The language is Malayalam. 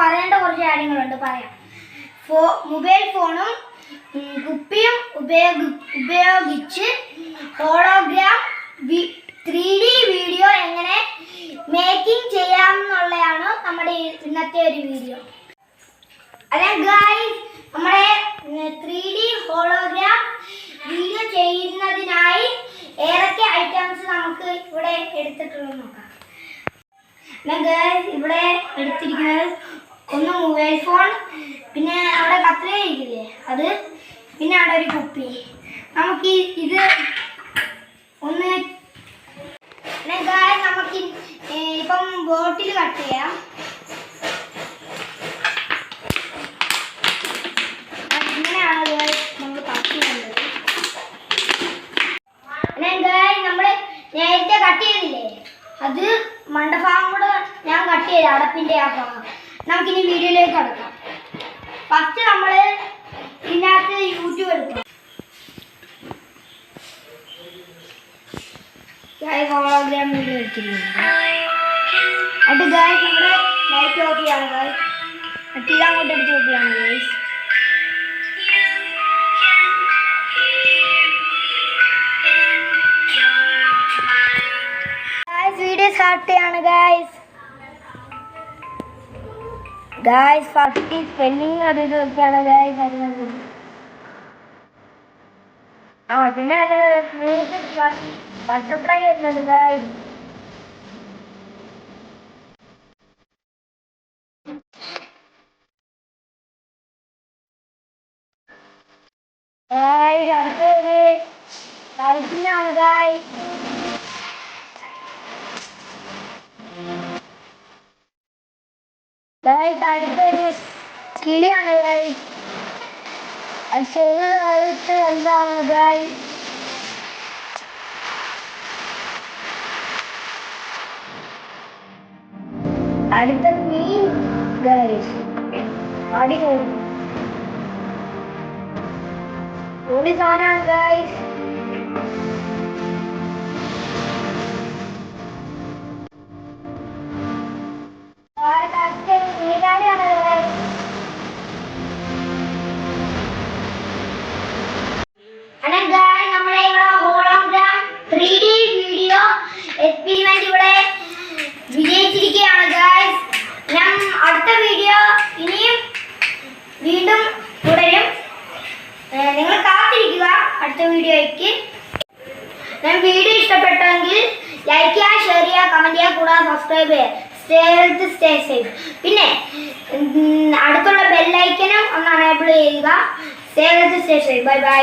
പറയേണ്ട കുറച്ച് കാര്യങ്ങളുണ്ട് പറയാം. ഫോ മൊബൈൽ ഫോണും കുപ്പിയും ഉപയോഗി ഉപയോഗിച്ച് ഹോളോഗ്രാം ത്രീ ഡി വീഡിയോ എങ്ങനെ മേക്കിംഗ് ചെയ്യാമെന്നുള്ളതാണ് നമ്മുടെ ഇന്നത്തെ ഒരു വീഡിയോ. അതെ ഗായ് നമ്മുടെ ത്രീ ഡി ഹോളോഗ്രാം വീഡിയോ ചെയ്യുന്നതിനായി ഏതൊക്കെ ഐറ്റംസ് നമുക്ക് ഇവിടെ എടുത്തിട്ടുണ്ടെന്ന് നോക്കാം. അതെ ഇവിടെ എടുത്തിരിക്കുന്നത് ഒന്ന് മൊബൈൽ ഫോൺ പിന്നെ അവിടെ കത്രിക ഇരിക്കില്ലേ? അത് പിന്നെ അവിടെ ഒരു കുപ്പി. നമുക്ക് ഇത് ഒന്ന് നമുക്ക് ഇപ്പം ബോട്ടിൽ കട്ട് ചെയ്യാം. നമ്മൾ കട്ട് നമ്മൾ നേരത്തെ കട്ട് ചെയ്തില്ലേ? അത് മണ്ടഭാഗം കൂടെ ഞാൻ കട്ട് ചെയ്ത് അടപ്പിന്റെ ആ ഭാഗം. നമുക്കിനി വീഡിയോയിലേക്ക് കടക്കാം. ഫസ്റ്റ് നമ്മൾ ഇതിനകത്ത് യൂട്യൂബ് എടുക്കാം ഹോളോഗ്രാം നമ്മുടെ ലൈറ്റ് ഓഫ് അങ്ങോട്ട് വീഡിയോ സ്റ്റാർട്ട് ചെയ്യാണ് ഗായ്സ് ഗായ്സ് ഫസ്റ്റ് സ്പെല്ലിംഗ് അത് ഇതൊക്കെയാണ് ഗായ്സ് അറിയുന്നത് ആ പിന്നെ അത് ബട്ടർഫ്ലൈ വരുന്നത് ഗായ്സ് അടുത്തത് ലൈറ്റിനാണ് ഗായ്സ് അടുത്തൊരു കിളിയാണ് ചെയ്യുന്നതായിട്ട് എന്താണ് ഗായ്സ് അടുത്ത മീൻ ഗായ്സ് അടി ഒരു സാധനമാണ് ഗായ്സ് അങ്ങനെ നമ്മളെ ഇവിടെ hologram three D video experiment ഇവിടെ വിജയിച്ചിരിക്കുകയാണ് ഗായ്സ് ഞാൻ അടുത്ത വീഡിയോ ഇനിയും വീണ്ടും തുടരും. നിങ്ങൾ കാത്തിരിക്കുക അടുത്ത വീഡിയോയ്ക്ക് ഞാൻ വീഡിയോ ഇഷ്ടപ്പെട്ടെങ്കിൽ ലൈക്ക് ചെയ്യുക ഷെയർ ചെയ്യുക കമന്റ് ചെയ്യുക കൂടാതെ സബ്സ്ക്രൈബ് ചെയ്യുക. സ്റ്റേ ഹെൽത്ത് സ്റ്റേ സേഫ് പിന്നെ അടുത്തുള്ള ബെല്ലൈക്കനും ഒന്ന് അനേബിൾ ചെയ്യുക. Stay health stay safe bye bye